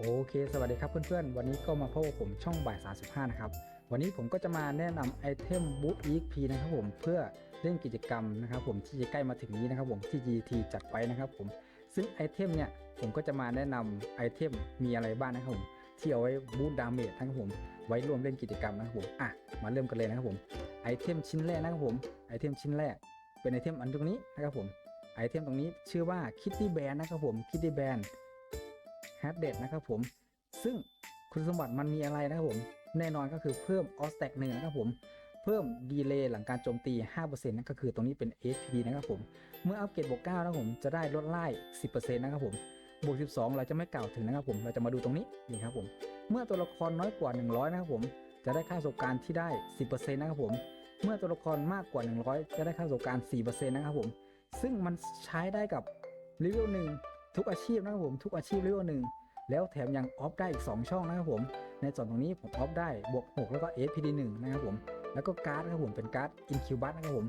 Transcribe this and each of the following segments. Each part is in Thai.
โอเค สวัสดีครับเพื่อนๆ วันนี้ก็มาพบกับผมช่องบ่าย 35 นะครับ วันนี้ผมก็จะมาแนะนำไอเทมบูท EXP นะครับผมเพื่อเล่นกิจกรรมนะครับผมที่จะใกล้มาถึงนี้นะครับผมที่ GT จัดไว้นะครับผมซึ่งไอเทมเนี่ยผมก็จะมาแนะนำไอเทมมีอะไรบ้างนะครับผมที่เอาไว้บูทดาเมจนะครับผมไว้ร่วมเล่นกิจกรรมนะครับผมอะมาเริ่มกันเลยนะครับผมไอเทมชิ้นแรกนะครับผมไอเทมชิ้นแรก เป็นไอเทมอันตรงนี้นะครับผมไอเทมตรงนี้ชื่อว่า Kitty Band นะครับผม Kitty Band แฮดเด็ดนะครับผม ซึ่งคุณสมบัติมันมีอะไรนะครับผม แน่นอนก็คือเพิ่มออสแต็กหนึ่งนะครับผมเพิ่มดีเลย์หลังการโจมตี 5%นั่นก็คือตรงนี้เป็น HP นะครับผม เมื่ออัปเกรดบวก9นะครับผมจะได้ลดไล่ 10%นะครับผม บวก 12 เราจะไม่กล่าวถึงนะครับผม เราจะมาดูตรงนี้นี่ครับผม เมื่อตัวละครน้อยกว่า 100 นะครับผม จะได้ค่าประสบการณ์ที่ได้ 10%นะครับผม เมื่อตัวละครมากกว่า 100 จะได้ค่าประสบการณ์ 4%นะครับผม ซึ่งมันใช้ได้กับเลเวลหนึ่ง ทุกอาชีพนะครับผมทุกอาชีพเลเวลหนึ่งแล้วแถมยังออฟได้อีก 2 ช่องนะครับผม ในส่วนตรงนี้ผมออฟได้บวก 6 แล้วก็ SPD 1นะครับผม แล้วก็การ์ดนะครับผมเป็นการ์ดอินคิวบัตนะครับผม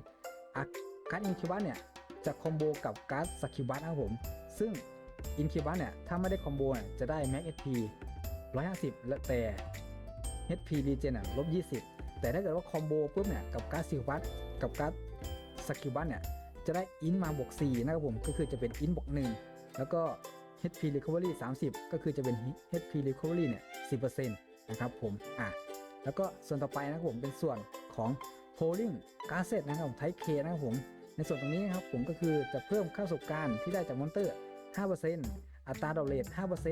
การ์ดอินคิวบัตเนี่ยจะคอมโบกับการ์ดสกิบัตนะครับผม ซึ่งอินคิวบัตเนี่ยถ้าไม่ได้คอมโบเนี่ยจะได้แม็ก HP 150และแต่ HP Regen อะลบ20แต่ถ้าเกิดว่าคอมโบปุ๊บเนี่ยกับการ์ดสกิบัตกับการ์ดสกิบัตเนี่ยจะได้อินมาบวก4นะครับผมก็คือจะเป็นอินบวก1 แล้วก็ HP Recovery 30 ก็คือจะเป็น HP Recovery เนี่ย 10%นะครับผม อะ แล้วก็ส่วนต่อไปนะครับผมเป็นส่วนของ Polling g a s s e t นะครับผม Type K นะครับผม ในส่วนตรงนี้นะครับผมก็คือจะเพิ่มค่าประสบการณ์ที่ได้จากมอนเตอร์ 5%อัตราดอกเรท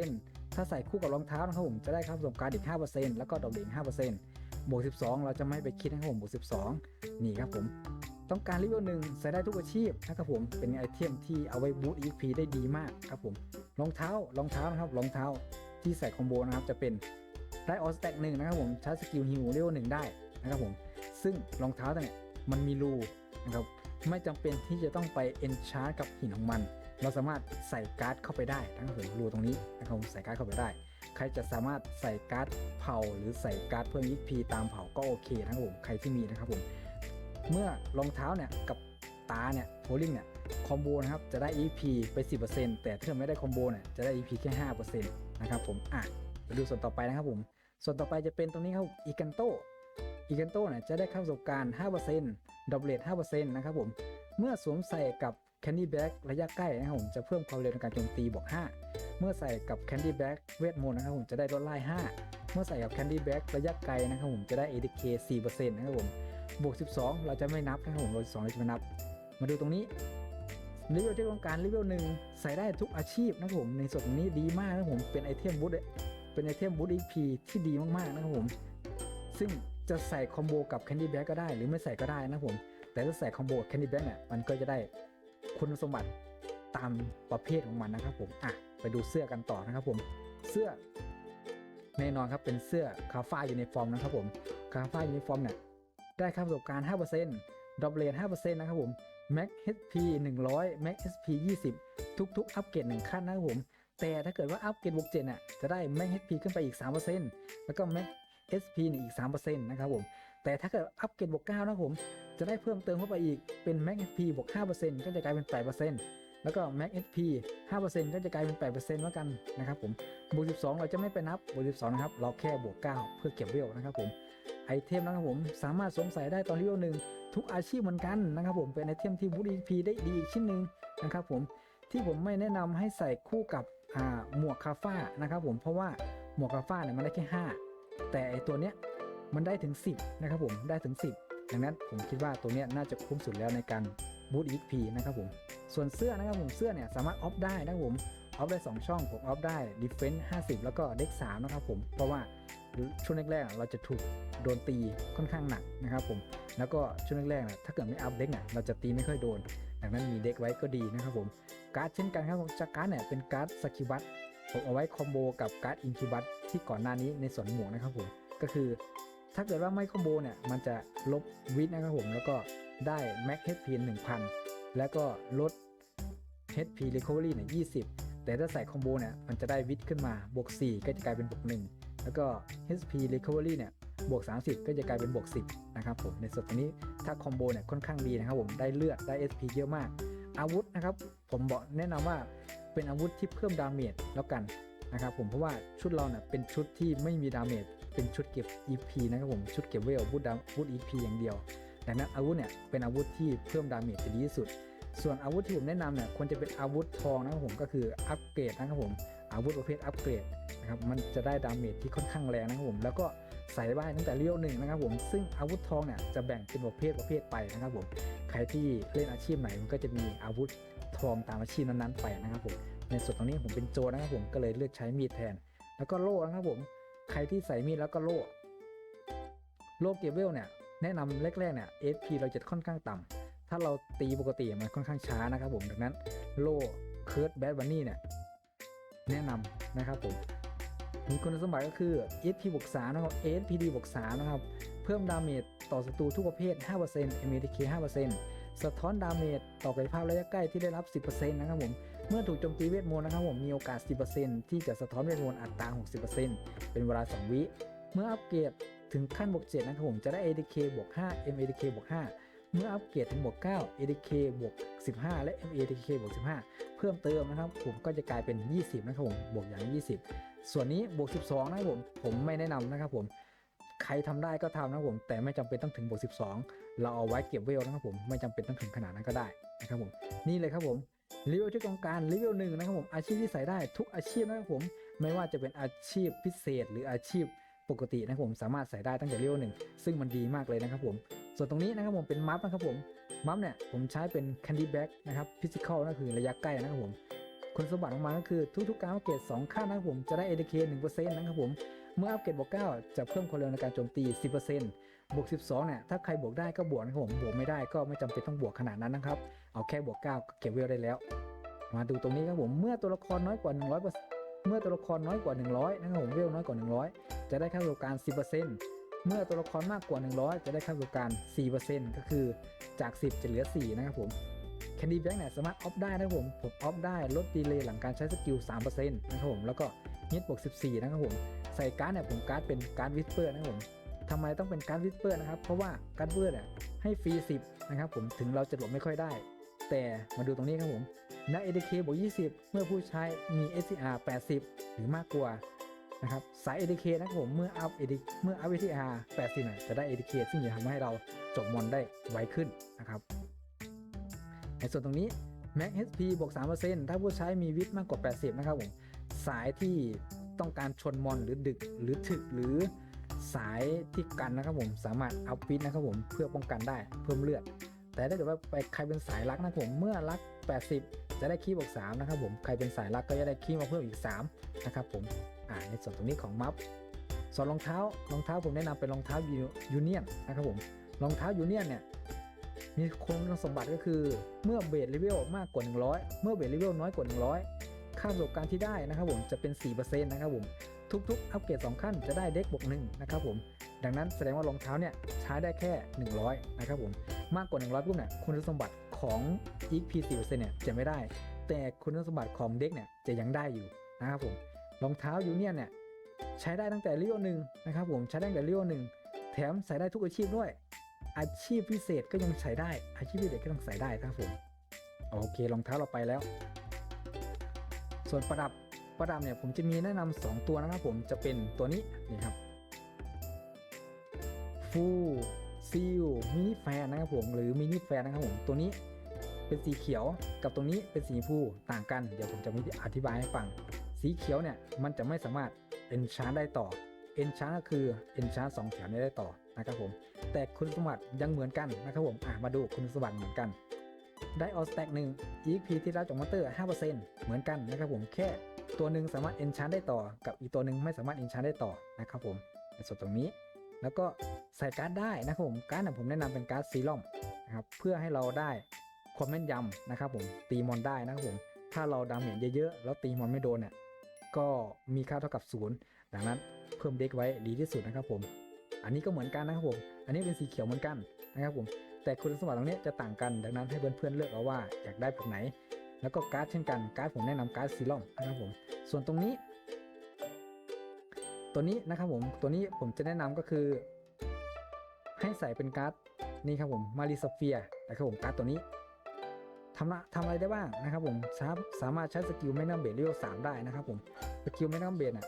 5%ถ้าใส่คู่กับรองเท้านะครับผมจะได้ค่าประสบการณ์อีก 5%แล้วก็ดอกเรท5%บวก 12 เราจะไม่ไปคิดนะครับผมบวก 12 นี่ครับผม ต้องการรีวิวหนึ่งใส่ได้ทุกอาชีพนะครับผมเป็นไอเทมที่เอาไว้บูต EXP ได้ดีมากครับผมรองเท้ารองเท้านะครับรองเท้าที่ใส่คอมโบนะครับจะเป็นได้ออสแต็กหนึ่งนะครับผมใช้สกิลฮิวเรียวหนึ่งได้นะครับผมซึ่งรองเท้าตัวเนี้ยมันมีรูนะครับไม่จำเป็นที่จะต้องไปเอนชาร์กับหินของมัน เราสามารถใส่การ์ดเข้าไปได้ทั้งผมรูตรงนี้นะครับผมใส่การ์ดเข้าไปได้ ใครจะสามารถใส่การ์ดเผาหรือใส่การ์ดเพิ่ม EXP ตามเผาก็โอเคนะครับผมใครที่มีนะครับผม เมื่อรองเท้าเนี่ยกับตาเนี่ยโพลิงเนี่ยคอมโบนะครับจะได้ EP ไป 10%แต่ถ้าไม่ได้คอมโบเนี่ยจะได้ EP แค่5%นะครับผมอะไปดูส่วนต่อไปนะครับผม ส่วนต่อไปจะเป็นตรงนี้ครับอีกันโตอีกันโตเนี่ยจะได้ค่าประสบการณ์ 5%ดับเบิล5%นะครับผมเมื่อสวมใส่กับ Candy Bag ระยะใกล้นะครับผมจะเพิ่มความเร็วในการโจมตีบวก5 เมื่อใส่กับ Candy Bag เวทมนต์นะครับผมจะได้ลดไล่5เมื่อใส่กับ Candy Bag ระยะไกลนะครับผมจะได้ ADK 4%นะครับผม บวก 12 เราจะไม่นับนะครับผมบวก12เราจะไม่นับ มาดูตรงนี้เลเวลที่ต้องการเลเวลหนึ่งใส่ได้ทุกอาชีพนะครับผมในส่วนตรงนี้ดีมากนะครับผมเป็นไอเทมบูทเป็นไอเทมบูท EP ที่ดีมากๆนะครับผม ซึ่งจะใส่คอมโบกับ Candy Bag ก็ได้หรือไม่ใส่ก็ได้นะครับผม แต่ถ้าใส่คอมโบ Candy Bag เนี่ยมันก็จะได้คุณสมบัติตามประเภทของมันนะครับผมอะไปดูเสื้อกันต่อนะครับผมเสื้อแน่นอนครับเป็นเสื้อคาฟ้ายูนิฟอร์มนะครับผมคาฟ้ายูนิฟอร์มเนี่ย ได้ค่าประสบการณ์ 5%ดอ b เ e 5%นะครับผม Max HP 100 Max HP 20 ทุกๆ อัปเกรด1ขั้นนะครับผม แต่ถ้าเกิดว่าอัปเกรดบวก7น่ะจะได้ Max HP ขึ้นไปอีก 3%แล้วก็ Max SP อีก 3%นะครับผม แต่ถ้าเกิดอัปเกรดบวก9นะครับผม จะได้เพิ่มเติมเข้าไปอีกเป็น Max HP บวก5%ก็จะกลายเป็น 8%แล้วก็ Max HP 5%ก็จะกลายเป็น8%แล้วกันนะครับผม บวก 12 เราจะไม่ไปนับบวก 12 นะครับ เราแค่บวก 9 เพื่อเก็บเวลนะครับผม ไอเทมนะครับผมสามารถสวมใส่ได้ตอนเลเวลหนึ่งทุกอาชีพเหมือนกันนะครับผมเป็นไอเทมที่บูดีพีได้ดีอีกชิ้นหนึ่งนะครับผมที่ผมไม่แนะนำให้ใส่คู่กับหมวกคาฟ้านะครับผมเพราะว่าหมวกคาฟ้าเนี่ยมันได้แค่ 5 แต่ไอตัวเนี้ยมันได้ถึง 10นะครับผมได้ถึง 10 ดังนั้นผมคิดว่าตัวเนี้ยน่าจะคุ้มสุดแล้วในการบูตอีพีนะครับผมส่วนเสื้อนะครับผมเสื้อเนี่ยสามารถออฟได้นะครับผม ออฟได้ 2 ช่อง ผมออฟได้ดิเฟนส์50 แล้วก็เด็ก3นะครับผม เพราะว่าช่วงแรกๆเราจะถูกโดนตีค่อนข้างหนักนะครับผม แล้วก็ช่วงแรกๆนะถ้าเกิดไม่อัพเด็กเนี่ยเราจะตีไม่ค่อยโดน ดังนั้นมีเด็กไว้ก็ดีนะครับผม การ์ดเช่นกันครับผมจากการ์ดเนี่ยเป็นการ์ดสกิบัตผมเอาไว้คอมโบกับการ์ดอินคิบัตที่ก่อนหน้านี้ในส่วนหมวกนะครับผม ก็คือถ้าเกิดว่าไม่คอมโบเนี่ยมันจะลบวิทนะครับผมแล้วก็ได้แม็กเฮดพี1,000แล้วก็ลด HP Recovery เนี่ย20 แต่ถ้าใส่คอมโบเนี่ยมันจะได้วิทขึ้นมาบวก 4 ก็จะกลายเป็นบวก 1 แล้วก็ HP Recovery เนี่ยบวก 30 ก็จะกลายเป็นบวก 10 นะครับผมในส่วนตรงนี้ถ้าคอมโบเนี่ยค่อนข้างดีนะครับผมได้เลือดได้ SP เยอะมาก อาวุธนะครับผมบอกแนะนำว่าเป็นอาวุธที่เพิ่มดาเมจแล้วกันนะครับผมเพราะว่าชุดเราเนี่ยเป็นชุดที่ไม่มีดาเมจเป็นชุดเก็บ EP นะครับผมชุดเก็บเวลบูดดาบูด EP อย่างเดียวดังนั้นอาวุธเนี่ยเป็นอาวุธที่เพิ่มดาเมจจะดีที่สุด ส่วนอาวุธที่ผมแนะนำเนี่ยควรจะเป็นอาวุธทองนะครับผมก็คืออัปเกรดนะครับผมอาวุธประเภทอัปเกรดนะครับมันจะได้ดาเมจที่ค่อนข้างแรงนะครับผมแล้วก็ใส่ได้ตั้งแต่เลี้ยวหนึ่งนะครับผมซึ่งอาวุธทองเนี่ยจะแบ่งเป็นประเภทประเภทไปนะครับผมใครที่เล่นอาชีพไหนมันก็จะมีอาวุธทองตามอาชีพนั้นๆไปนะครับผมในส่วนตรงนี้ผมเป็นโจนะครับผมก็เลยเลือกใช้มีดแทน แล้วก็โล่นะครับผมใครที่ใส่มีดแล้วก็โล่โล่เก็บเวลเนี่ยแนะนำแรกๆเนี่ย SP เราจะค่อนข้างต่ำ ถ้าเราตีปกติมันค่อนข้างช้านะครับผมดังนั้นโลเคิร์ดแบดบันนี่เนี่ยแนะนำนะครับผมมีคุณสมบัติก็คือ SP บวก3นะครับ SPD บวก3นะครับ เพิ่มดาเมจต่อศัตรูทุกประเภท 5% MATK 5%สะท้อนดาเมจต่อกายภาพระยะใกล้ที่ได้รับ 10%นะครับผม เมื่อถูกโจมตีเวทมนต์นะครับผมมีโอกาส 10%ที่จะสะท้อนเวทมนต์อัตรา 60%เป็นเวลา 2 วิ เมื่ออัปเกรดถึงขั้นบวก7นะครับผมจะได้ ADK บวก5 MADK บวก5 เมื่ออัปเกรดถึงบวก 9 ADK บวก 15 และ MADK บวก 15 เพิ่มเติมนะครับ ผมก็จะกลายเป็น 20 นะครับผม บวกอย่าง 20 ส่วนนี้บวก 12 นะครับผม ผมไม่แนะนำนะครับผม ใครทำได้ก็ทำนะครับผม แต่ไม่จำเป็นต้องถึงบวก 12 เราเอาไว้เก็บเวลนะครับผม ไม่จำเป็นต้องถึงขนาดนั้นก็ได้นะครับผม นี่เลยครับผมรีวิวที่กองการรีวิวหนึ่งนะครับผม อาชีพที่ใส่ได้ทุกอาชีพนะครับผม ไม่ว่าจะเป็นอาชีพพิเศษหรืออาชีพ ปกตินะครับผมสามารถใส่ได้ตั้งแต่รีวิวหนึ่งซึ่งมันดีมากเลยนะครับผม ส่วนตรงนี้นะครับผมเป็นมัฟนะครับผมมัฟเนี่ยผมใช้เป็น candy bag นะครับฟิสิกอลนั่นคือระยะใกล้นะครับผมคุณสมบัติของมันก็คือทุกๆ การอัปเกรด2ขั้นนะครับผมจะได้ ADK 1%นะครับผมเมื่ออัปเกรดบวก9จะเพิ่มความเร็วในการโจมตี 10%บวก 12เนี่ยถ้าใครบวกได้ก็บวกนะครับผมบวกไม่ได้ก็ไม่จำเป็นต้องบวกขนาดนั้นนะครับเอาแค่บวก 9ก็เก็บเวลได้แล้ว มาดูตรงนี้ครับผมเมื่อตัวละครน้อยกว่า 100เมื่อตัวละครน้อยกว่า 100 นะครับผมเวลน้อยกว่า 100 จะได้ค่าบริการ10%เมื่อตัวละครมากกว่า 100 จะได้ค่าบริการ4%ก็คือจาก 10 จะเหลือ 4 นะครับผมแคนดี้แบงค์เนี่ยสามารถออฟได้นะครับผม ผมออฟได้ลดดีเลย์หลังการใช้สกิล 3%นะครับผม แล้วก็ฮิตบวก14 นะครับผม ใส่การ์ดเนี่ยผมการ์ดเป็นการ์ดวิสเปอร์นะครับผมทำไมต้องเป็นการ์ดวิสเปอร์นะครับ เพราะว่าการ์ดเวอร์เนี่ยให้ฟรี 10 นะครับผม ถึงเราจะหลบไม่ค่อยได้ แต่มาดูตรงนี้ครับผมณ ADK บวก20 เมื่อผู้ใช้มี SCR 80 หรือมากกว่า นะครับสาย ADK นะครับผมเมื่ออัพ ADK เมื่ออัพ SCR 80เนี่ยจะได้ ADK ซึ่งจะทำให้เราจบมอนได้ไวขึ้นนะครับ ในส่วนตรงนี้ Max HP บวก 3%ถ้าผู้ใช้มีวิทมากกว่า 80 นะครับผมสายที่ต้องการชนมอนหรือดึกหรือถึกหรือสายที่กันนะครับผมสามารถอัพวิทนะครับผมเพื่อป้องกันได้เพิ่มเลือด แต่ถ้าเกิดว่าไปใครเป็นสายรักนะผมเมื่อรัก 80 จะได้คีย์บวก3นะครับผมใครเป็นสายรักก็จะได้คีย์มาเพิ่มอีก3นะครับผมอ่าในส่วนตรงนี้ของมัฟส่วนรองเท้ารองเท้าผมแนะนำเป็นรองเท้ายูเนียนนะครับผมรองเท้ายูเนียนเนี่ยมีคุณสมบัติก็คือเมื่อเบสเลเวลมากกว่า 100 เมื่อเบสเลเวลน้อยกว่า 100 ค่าประสบการณ์ที่ได้นะครับผมจะเป็น 4%นะครับผมทุกๆ อัปเกรด2ขั้นจะได้เด็กบวก1นะครับผม ดังนั้นแสดงว่ารองเท้าเนี่ยใช้ได้แค่ 100 นะครับผม มากกว่า 100ปุ๊บเนี่ยคุณสมบัติของ EXP 4%เนี่ยจะไม่ได้ แต่คุณสมบัติของเด็กเนี่ยจะยังได้อยู่นะครับผมรองเท้ายูเนียนเนี่ยใช้ได้ตั้งแต่เลี้ยวหนึ่งนะครับผมใช้ได้ตั้งแต่เลี้ยวหนึ่งแถมใส่ได้ทุกอาชีพด้วย อาชีพพิเศษก็ยังใส่ได้ อาชีพพิเศษก็ต้องใส่ได้ครับผมโอเครองเท้าเราไปแล้ว ส่วนประดับประดับเนี่ยผมจะมีแนะนำสองตัวนะครับผมจะเป็นตัวนี้นี่ครับ ฟูซิลมินิแฟนนะครับผมหรือมินิแฟนนะครับผมตัวนี้เป็นสีเขียวกับตรงนี้เป็นสีชมพูต่างกัน เดี๋ยวผมจะมีอธิบายให้ฟัง สีเขียวเนี่ยมันจะไม่สามารถเอนชานได้ต่อเอนชานก็คือเอนชานสองแถวนี้ได้ต่อนะครับผม แต่คุณสมบัติยังเหมือนกันนะครับผมอะมาดูคุณสมบัติเหมือนกันได้ออสแต็กหนึ่ง EXP ที่รับจากมอนเตอร์ 5%เหมือนกันนะครับผมแค่ตัวหนึ่งสามารถ enchant ได้ต่อ กับอีกตัวหนึ่งไม่สามารถ enchant ได้ต่อนะครับผมในส่วนตรงนี้ แล้วก็ใส่การ์ดได้นะครับผมการ์ดเนี่ยผมแนะนำเป็นการ์ดซีรอมนะครับเพื่อให้เราได้ความแม่นยำนะครับผมตีมอนได้นะครับผมถ้าเราดาเมจเยอะๆแล้วตีมอนไม่โดนเนี่ยก็มีค่าเท่ากับศูนย์ดังนั้นเพิ่มเด็กไว้ดีที่สุดนะครับผม อันนี้ก็เหมือนกันนะครับผม อันนี้เป็นสีเขียวเหมือนกันนะครับผม แต่คุณสมบัติตรงนี้จะต่างกัน ดังนั้นให้เพื่อนๆเลือกเอาว่าอยากได้แบบไหน แล้วก็การ์ดเช่นกัน การ์ดผมแนะนำการ์ดซีรอมนะครับผม ส่วนตรงนี้ ตัวนี้นะครับผมตัวนี้ผมจะแนะนำก็คือ ให้ใส่เป็นการ์ดนี่ครับผมมาริสเฟียนะครับผมการ์ดตัวนี้ทำละทำอะไรได้บ้างนะครับผมสามสามารถใช้สกิลแมกนัมเบรเรียลสามได้นะครับผมสกิลแมกนัมเบนอะ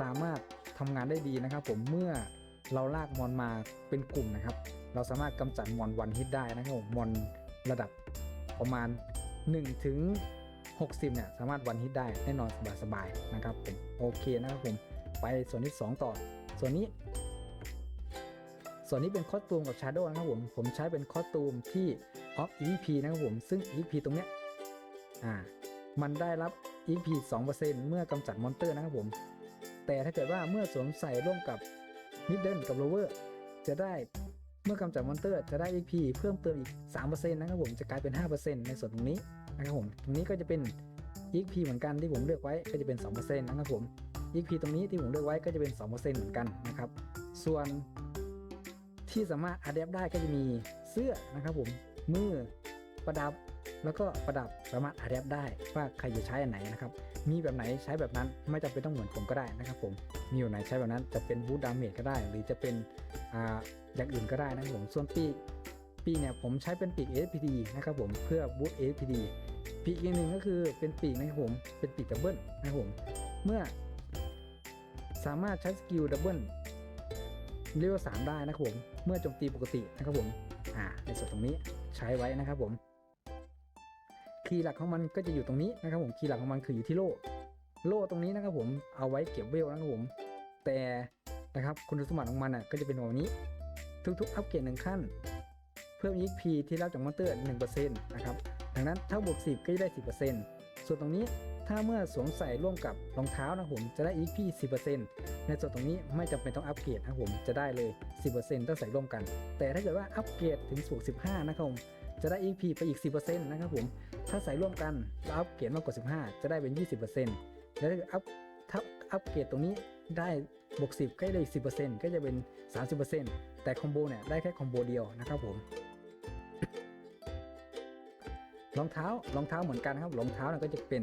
สามารถทำงานได้ดีนะครับผมเมื่อเราลากมอนมาเป็นกลุ่มนะครับ เราสามารถกำจัดมอนวันฮิตได้นะครับผมมอนระดับประมาณ1ถึง60เนี่ยสามารถวันฮิตได้แน่นอนสบายๆนะครับผมโอเคนะครับผม ไปส่วนที่ 2 ต่อ ส่วนนี้ ส่วนนี้เป็นคอสตูมกับ Shadow นะครับผม ผมใช้เป็นคอสตูมที่ Off EP นะครับผม ซึ่ง EP ตรงเนี้ยอ่า มันได้รับ EP 2%เมื่อกำจัดมอนเตอร์นะครับผม แต่ถ้าเกิดว่าเมื่อสวมใส่ร่วมกับ Middle กับ Lower จะได้เมื่อกำจัดมอนเตอร์จะได้ EP เพิ่มเติมอีก 3%นะครับผม จะกลายเป็น 5%ในส่วนตรงนี้นะครับผม ตรงนี้ก็จะเป็น EP เหมือนกันที่ผมเลือกไว้ก็จะเป็น 2%นะครับผม EP ตรงนี้ที่ผมเลือกไว้ก็จะเป็น 2%เหมือนกันนะครับ ส่วนที่สามารถอัดแอปได้ก็จะมีเสื้อนะครับผม มือประดับแล้วก็ประดับสามารถอัดแอปได้ว่าใครจะใช้อันไหนนะครับ มีแบบไหนใช้แบบนั้นไม่จำเป็นต้องเหมือนผมก็ได้นะครับผม มีแบบไหนใช้แบบนั้นจะเป็นบูทดาเมจก็ได้ หรือจะเป็นอ่าอย่างอื่นก็ได้นะครับผมส่วนปีกปีเนี่ยผมใช้เป็นปีก SPD นะครับผมเพื่อบูท SPD ปีกอีกหนึ่งก็คือเป็นปีกนะครับผมเป็นปีกดับเบิลนะครับผมเมื่อ สามารถใช้สกิลดับเบิลเลเวล3ได้นะครับผม เมื่อโจมตีปกตินะครับผม อ่า ในส่วนตรงนี้ใช้ไว้นะครับผม คีย์หลักของมันก็จะอยู่ตรงนี้นะครับผม คีย์หลักของมันคืออยู่ที่โล่ โล่ตรงนี้นะครับผม เอาไว้เก็บเวลนะครับผม แต่นะครับคุณสมบัติของมันอะก็จะเป็นแบบนี้ ทุกๆ อัปเกรดหนึ่งขั้น เพิ่ม EXP ที่รับจากมอนเตอร์1%นะครับ ดังนั้นถ้าบวก10 ก็จะได้ 10%ส่วนตรงนี้ ถ้าเมื่อสวมใส่ร่วมกับรองเท้านะผมจะได้ EXP 10%ในส่วนตรงนี้ไม่จำเป็นต้องอัปเกรดนะผมจะได้เลย 10%ต้องใส่ร่วมกัน แต่ถ้าเกิดว่าอัปเกรดถึงบวก15 นะครับผมจะได้ EP ไปอีก 10%นะครับผม ถ้าใส่ร่วมกันแล้วอัปเกรดมากกว่า 15 จะได้เป็น 20%แล้วถ้าเกิดอัพถ้าอัปเกรดตรงนี้ได้บวก 10 ก็ได้อีก 10%ก็จะเป็น 30%แต่คอมโบเนี่ยได้แค่คอมโบเดียวนะครับผม รองเท้ารองเท้าเหมือนกันครับ รองเท้าเนี่ยก็จะเป็น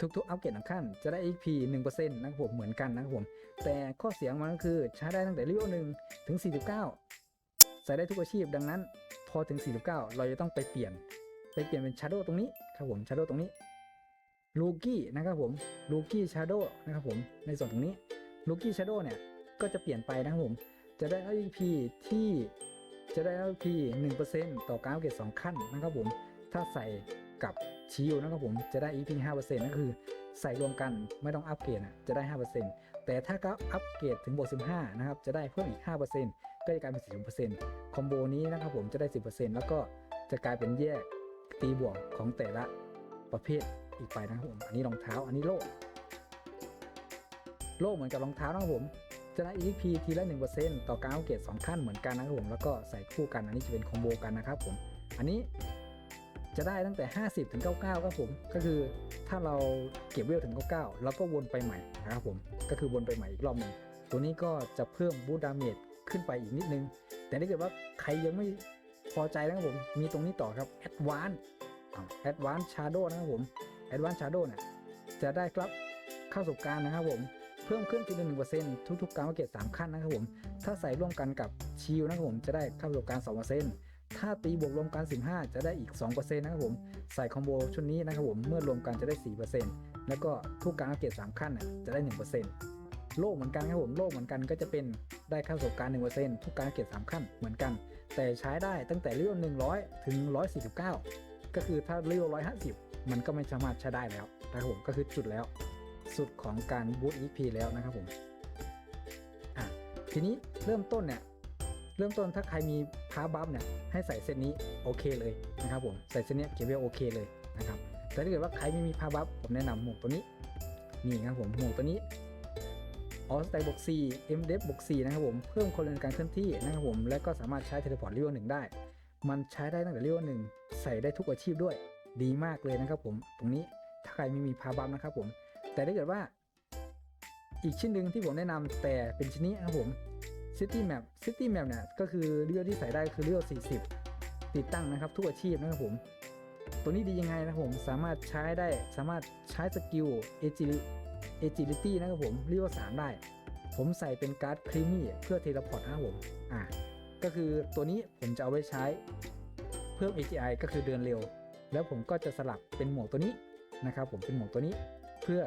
ทุกๆอัปเกรดหนึ่งขั้นจะได้ EP 1%นะครับผมเหมือนกันนะครับผม แต่ข้อเสียงมันก็คือใช้ได้ตั้งแต่เลเวล1ถึง 49 ใส่ได้ทุกอาชีพดังนั้น พอถึง 49 เราจะต้องไปเปลี่ยน ไปเปลี่ยนเป็น Shadow ตรงนี้ครับผม Shadow ตรงนี้ลูกี้นะครับผมลูกี้ Shadow นะครับผมในส่วนตรงนี้ลูกี้ Shadow เนี่ยก็จะเปลี่ยนไปนะครับผม จะได้ EP ที่จะได้ EP 1%ต่อการอัปเกรด2ขั้นนะครับผมถ้าใส่ กับชิลนะครับผมจะได้ EP 5%นั่นคือ ใส่รวมกันไม่ต้องอัปเกรดอะจะได้ 5%แต่ถ้าก็อัปเกรดถึงบวก15 นะครับ จะได้เพิ่มอีก 5%ก็จะกลายเป็น10%คอมโบนี้นะครับผมจะได้ 10%แล้วก็จะกลายเป็นแยกตีบวกของแต่ละประเภทอีกไปนะครับผมอันนี้รองเท้าอันนี้โล่โล่เหมือนกับรองเท้านะครับผมจะได้ EP ทีละ 1%ต่อการอัปเกรด2ขั้นเหมือนกันนะครับผมแล้วก็ใส่คู่กันอันนี้จะเป็นคอมโบกันนะครับผมอันนี้ จะได้ตั้งแต่ 50ถึง99ครับผม ก็คือถ้าเราเก็บเวลถึง 99เราก็วนไปใหม่นะครับผม ก็คือวนไปใหม่อีกรอบหนึ่งตัวนี้ก็จะเพิ่มบูดาเมจขึ้นไปอีกนิดนึง แต่ถ้าเกิดว่าใครยังไม่พอใจนะครับผม มีตรงนี้ต่อครับ Advance Advance Shadow นะครับผม Advance Shadow เนี่ยจะได้ครับเข้าสู่การนะครับผมเพิ่มขึ้นทีละหนึ่งเปอร์เซ็นต์ทุกๆ การอัปเกรดสามขั้นนะครับผม ถ้าใส่ร่วมกันกับชิลนะครับผมจะได้เข้าสู่การสองเปอร์เซ็นต์ ถ้าตีบวกรวมกัน 15 จะได้อีก 2%นะครับผม ใส่คอมโบชุดนี้นะครับผม เมื่อรวมกันจะได้ 4%แล้วก็ทุกการอัปเกรด3ขั้นน่ะจะได้ 1%โลกเหมือนกันครับผม โลกเหมือนกันก็จะเป็นได้เข้าสู่การ1%ทุกการอัปเกรด3ขั้นเหมือนกัน แต่ใช้ได้ตั้งแต่เลเวล100 ถึง 149 ก็คือถ้าเลเวล150 มันก็ไม่สามารถใช้ได้แล้วนะครับผมก็คือจุดแล้ว สุดของการบูต EP แล้วนะครับผมอะทีนี้เริ่มต้นเนี่ย เริ่มต้นถ้าใครมีพาบัฟเนี่ยให้ใส่เซตนี้โอเคเลยนะครับผมใส่เซตนี้เก็บเวลโอเคเลยนะครับแต่ถ้าเกิดว่าใครไม่มีพาบัฟผมแนะนำหมวกตัวนี้นี่ครับผมหมวกตัวนี้ออสไตบวก4 m d e f บวก4นะครับผมเพิ่มคนเดินการเคลื่อนที่นะครับผมและก็สามารถใช้เทเลพอร์ตเลเวลหนึ่งได้ มันใช้ได้ตั้งแต่เลเวลหนึ่งใส่ได้ทุกอาชีพด้วยดีมากเลยนะครับผมตรงนี้ถ้าใครไม่มีพาบัฟนะครับผมแต่ถ้าเกิดว่า อีกชิ้นหนึ่งที่ผมแนะนำแต่เป็นชิ้นนี้นะครับผม City Map City Map เนี่ยก็คือเรือที่ใส่ได้คือเรือ40 ติดตั้งนะครับทุกอาชีพนะครับผม ตัวนี้ดียังไงนะครับผมสามารถใช้ได้สามารถใช้สกิล Agility นะครับผมเรียกว่า3ได้ ผมใส่เป็นการ์ดครีมี่เพื่อเทเลพอร์ตนะครับผมอ่าก็คือตัวนี้ผมจะเอาไว้ใช้เพิ่ม AGI ก็คือเดินเร็ว แล้วผมก็จะสลับเป็นหมวกตัวนี้นะครับผมเป็นหมวกตัวนี้เพื่อ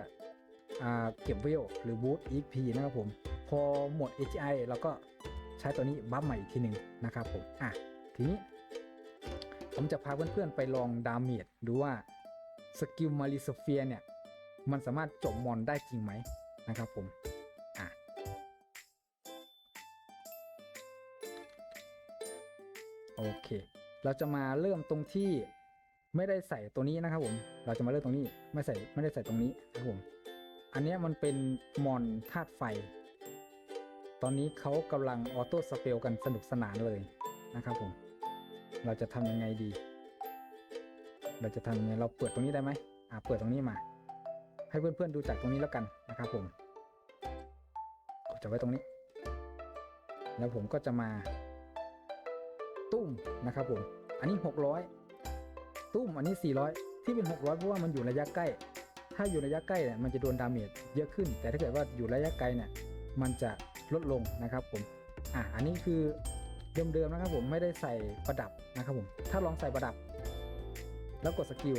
อเก็บเวลหรือบูท EXP นะครับผม พอหมด HI เราก็ใช้ตัวนี้บัฟใหม่อีกทีหนึ่งนะครับผมอะทีนี้ ผมจะพาเพื่อนๆไปลองดาเมจดูว่าสกิลมาริสเฟียเนี่ย มันสามารถจบมอนได้จริงไหมนะครับผมอะโอเค เราจะมาเริ่มตรงที่ไม่ได้ใส่ตัวนี้นะครับผม เราจะมาเริ่มตรงนี้ไม่ใส่ไม่ได้ใส่ตรงนี้นะครับผม อันนี้มันเป็นมอนธาตุไฟ ตอนนี้เขากำลังออโต้สเปลกันสนุกสนานเลยนะครับผม เราจะทำยังไงดี เราจะทำยังไงเราเปิดตรงนี้ได้ไหมอ่าเปิดตรงนี้มา ให้เพื่อนๆดูจากตรงนี้แล้วกันนะครับผมจะไว้ตรงนี้ แล้วผมก็จะมา ตุ้มนะครับผม อันนี้ 600 ตุ้มอันนี้ 400 ที่เป็น 600 เพราะว่ามันอยู่ระยะใกล้ ถ้าอยู่ระยะใกล้เนี่ยมันจะโดนดาเมจเยอะขึ้น แต่ถ้าเกิดว่าอยู่ระยะไกลเนี่ย มันจะ ลดลงนะครับผมอะอันนี้คือเดิมๆนะครับผมไม่ได้ใส่ประดับนะครับผมถ้าลองใส่ประดับ แล้วกดสกิล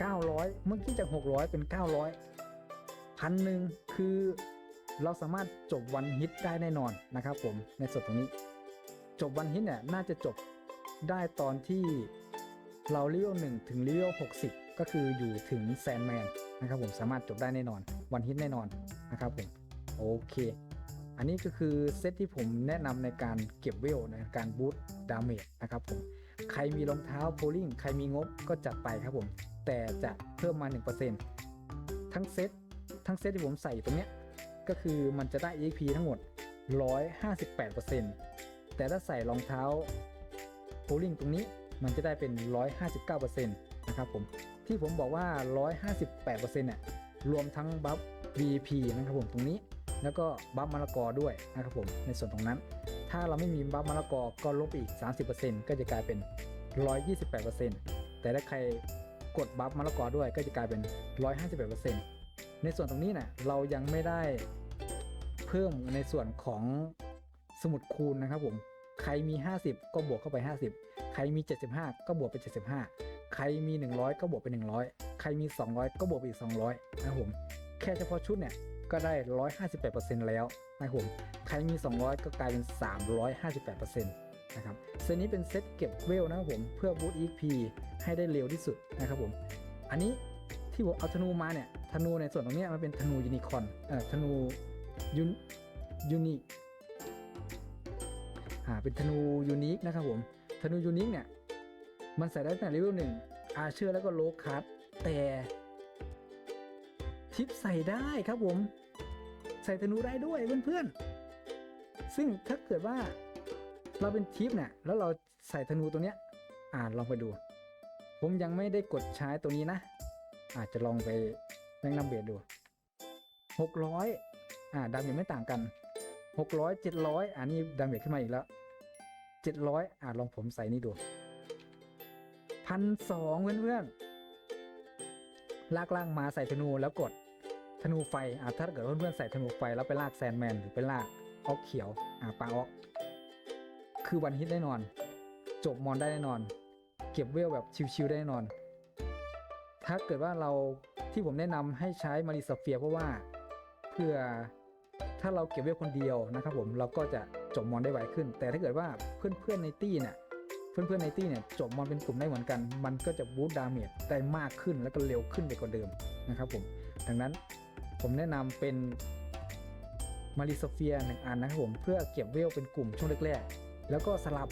900 เมื่อกี้จาก 600 เป็น 900พันหนึ่งคือเราสามารถจบวันฮิตได้แน่นอนนะครับผมในส่วนตรงนี้ จบวันฮิตเนี่ยน่าจะจบได้ตอนที่เราเลเวล1ถึงเลเวล60 ก็คืออยู่ถึงแซนแมนนะครับผมสามารถจบได้แน่นอน วันฮิตแน่นอนนะครับผม โอเค อันนี้ก็คือเซตที่ผมแนะนำในการเก็บเวลในการบูตดาเมจนะครับผม ใครมีรองเท้าโพลิงใครมีงบก็จัดไปครับผม แต่จะเพิ่มมา 1%ทั้งเซตทั้งเซตที่ผมใส่ตรงเนี้ย ก็คือมันจะได้ EXP ทั้งหมด 158%แต่ถ้าใส่รองเท้าโพลิงตรงนี้มันจะได้เป็น 159%นะครับผม ที่ผมบอกว่า 158%เนี่ยรวมทั้งบัฟ VP นะครับผมตรงนี้ แล้วก็บัฟมะละกอด้วยนะครับผมในส่วนตรงนั้น ถ้าเราไม่มีบัฟมะละกอก็ลบไปอีก 30%ก็จะกลายเป็น 128%แต่ถ้าใครกดบัฟมะละกอด้วยก็จะกลายเป็น 158%ในส่วนตรงนี้นะ่ะเรายังไม่ได้เพิ่มในส่วนของสมุดคูณนะครับผมใครมี 50 ก็บวกเข้าไป 50 ใครมี 75 ก็บวกไป 75 ใครมี 100 ก็บวกไป 100 ใครมี 200 ก็บวกไปอีก 200 นะครับผม แค่เฉพาะชุดเนี่ย ก็ได้ 158%แล้วนะครับผมใครมี 200 ก็กลายเป็น 358%นะครับเซตนี้เป็นเซตเก็บเวลนะครับผมเพื่อบูต EP ให้ได้เร็วที่สุดนะครับผม อันนี้ที่ผมเอาธนูมาเนี่ยธนูในส่วนตรงนี้มันเป็นธนูยูนิคอนเอ่อธนูยูนยูนิอ่าเป็นธนูยูนิคนะครับผมธนูยูนิคเนี่ยมันใส่ได้ตั้งแต่เลเวลหนึ่งอาเชอร์แล้วก็โลคัสแต่ทิปใส่ได้ครับผม ใส่ธนูได้ด้วยเพื่อนๆ ซึ่งถ้าเกิดว่าเราเป็นทิปเนี่ยแล้วเราใส่ธนูตัวเนี้ย อ่าลองไปดู ผมยังไม่ได้กดใช้ตัวนี้นะ อาจจะลองไปแม่งนำเบียดดู 600 อ่าดาเมจไม่ต่างกัน 600 700อันนี้ดาเมจขึ้นมาอีกแล้ว 700 อ่าลองผมใส่นี่ดูพันสองเพื่อนๆลากล่างมาใส่ธนูแล้วกด ธนูไฟอะถ้าเกิดว่าเพื่อนๆใส่ธนูไฟแล้วไปลากแซนแมนหรือไปลากออกเขียวอะปลาออก คือวันฮิตแน่นอน จบมอนได้แน่นอน เก็บเวลแบบชิวๆได้แน่นอน ถ้าเกิดว่าเราที่ผมแนะนำให้ใช้มาริสเฟียเพราะว่าเพื่อถ้าเราเก็บเวลคนเดียวนะครับผมเราก็จะจบมอนได้ไวขึ้น แต่ถ้าเกิดว่าเพื่อนๆในตี้เนี่ยเพื่อนๆในตี้เนี่ยจบมอนเป็นกลุ่มได้เหมือนกัน มันก็จะบูตดาเมจได้มากขึ้นแล้วก็เร็วขึ้นไปกว่าเดิมนะครับผมดังนั้น ผมแนะนำเป็นมาริโซเฟียหนึ่งอันนะครับผมเพื่อเก็บเวลเป็นกลุ่มช่วงแรกๆ แล้วก็สลับ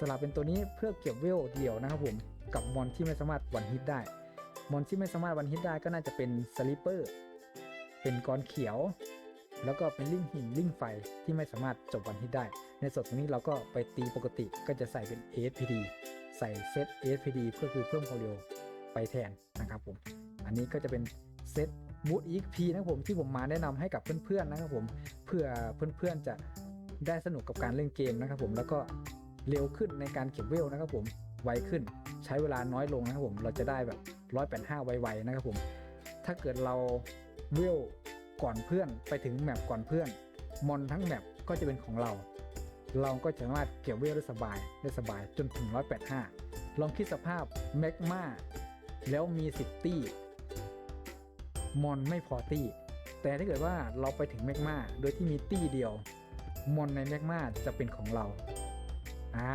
สลับเป็นตัวนี้เพื่อเก็บเวลเดี่ยวนะครับผมกับมอนที่ไม่สามารถวันฮิตได้ มอนที่ไม่สามารถวันฮิตได้ก็น่าจะเป็นสลิปเปอร์เป็นกรเขียว แล้วก็เป็นลิงหินลิงไฟที่ไม่สามารถจบวันฮิตได้ ในส่วนตรงนี้เราก็ไปตีปกติก็จะใส่เป็น ASPD ใส่เซต ASPD เพื่อคือเพิ่มความเร็วไปแทนนะครับผม อันนี้ก็จะเป็นเซต มูด EXP นะครับผมที่ผมมาแนะนำให้กับเพื่อนๆนะครับผมเพื่อเพื่อนๆจะได้สนุกกับการเล่นเกมนะครับผมแล้วก็เร็วขึ้นในการเก็บเวลนะครับผมไวขึ้นใช้เวลาน้อยลงนะครับผมเราจะได้แบบ185ไวๆนะครับผมถ้าเกิดเราเวลก่อนเพื่อนไปถึงแมปก่อนเพื่อน มอนทั้งแมปก็จะเป็นของเรา เราก็จะสามารถเก็บเวลได้สบายได้สบายจนถึง 185 ลองคิดสภาพแมกมาแล้วมี 10 ตี้ มอนไม่พอตี้ แต่ถ้าเกิดว่าเราไปถึงแมกมาโดยที่มีตี้เดียว มอนในแมกมาจะเป็นของเรา อ่า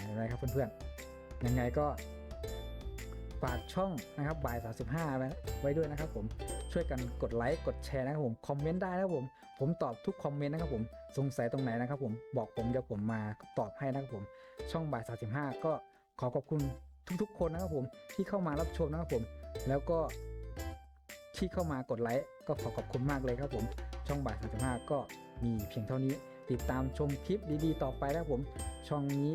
เห็นไหมครับเพื่อนๆ ยังไงก็ฝากช่องนะครับบ่าย35ไว้ไว้ด้วยนะครับผมช่วยกันกดไลค์กดแชร์นะครับผมคอมเมนต์ได้นะครับผม ผมตอบทุกคอมเมนต์นะครับผมสงสัยตรงไหนนะครับผมบอกผมเดี๋ยวผมมาตอบให้นะครับผมช่องบ่าย35ก็ขอขอบคุณทุกๆ คนนะครับผมที่เข้ามารับชมนะครับผม แล้วก็ ที่เข้ามากดไลค์ก็ขอขอบคุณมากเลยครับผม ช่องบ่าย35 ก็มีเพียงเท่านี้ ติดตามชมคลิปดีๆ ต่อไปนะครับผม ช่องนี้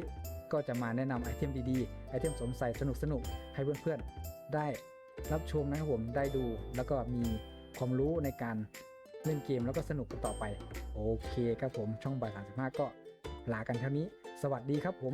ก็จะมาแนะนำไอเทมดีๆ ไอเทมสมใส่สนุกๆ ให้เพื่อนๆ ได้รับชมนะครับผมได้ดูแล้วก็มีความรู้ในการเล่นเกมแล้วก็สนุกกันต่อไป โอเคครับผมช่องบ่าย35 ก็ลากันเท่านี้ สวัสดีครับผม